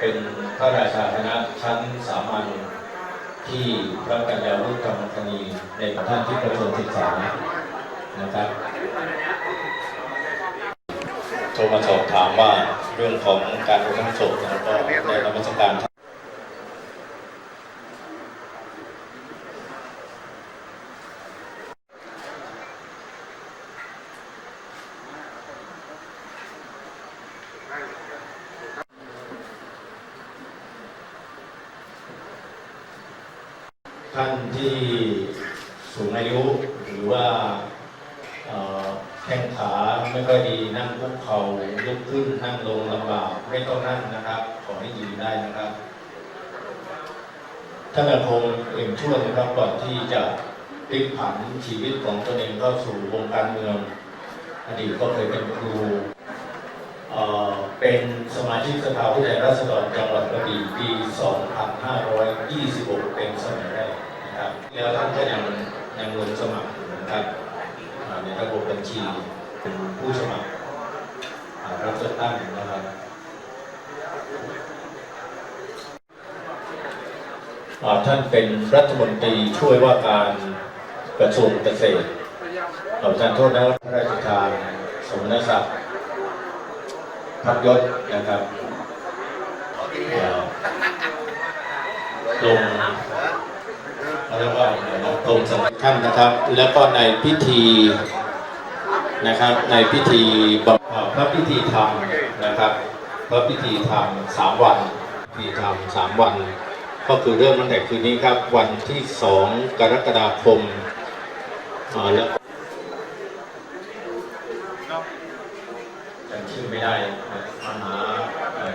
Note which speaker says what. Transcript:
Speaker 1: เป็นพระราชาคณะชั้นสามัญที่พระกัญญาวุฒิธรรมคณีในประท่านที่ประชนศึกษานะครับโทรมาสอบถามว่าเรื่องของการรดน้ำศพแล้วก็ในนมัสการ ท่านที่สูงอายุหรือว่าแข้งขาไม่ค่อยดีนั่งคุกเข่าลุกขึ้นนั่งลงลำบากไม่ต้องนั่งนะครับ ขอให้ยืนได้นะครับท่านอาคมเอ่ยช่วยนะครับก่อนที่จะพลิกผันชีวิตของตนเองเข้าสู่วงการเมือง อดีตก็เคยเป็นครูเป็นสมาชิกสภาผู้แทนราษฎรจังหวัดกระบี่ปี 2526 เป็นสมัยแร วท่านก็ยังยังลงสมัครนะครับในระบบบัญชีเป็นผู้สมัครรับเลือกตั้งนะครับท่านเป็นรัฐมนตรีช่วยว่าการกระทรวงเกษตรขอประทานโทษนะพระราชทานสมณศักดิ์พักยศนะครับลง แล้วก็ลงสมัครท่านนะครับ แล้วก็ในพิธีนะครับในพิธีบำเอ่อพระพิธีธรรมนะครับพระพิธีธรรมสามวันพิธีธรรมสามวัน ก็คือเริ่มตั้งแต่คืนนี้ครับ วันที่สองกรกฎาคมอ่าแล้วจำชื่อไม่ได้นะมหาเอ่อ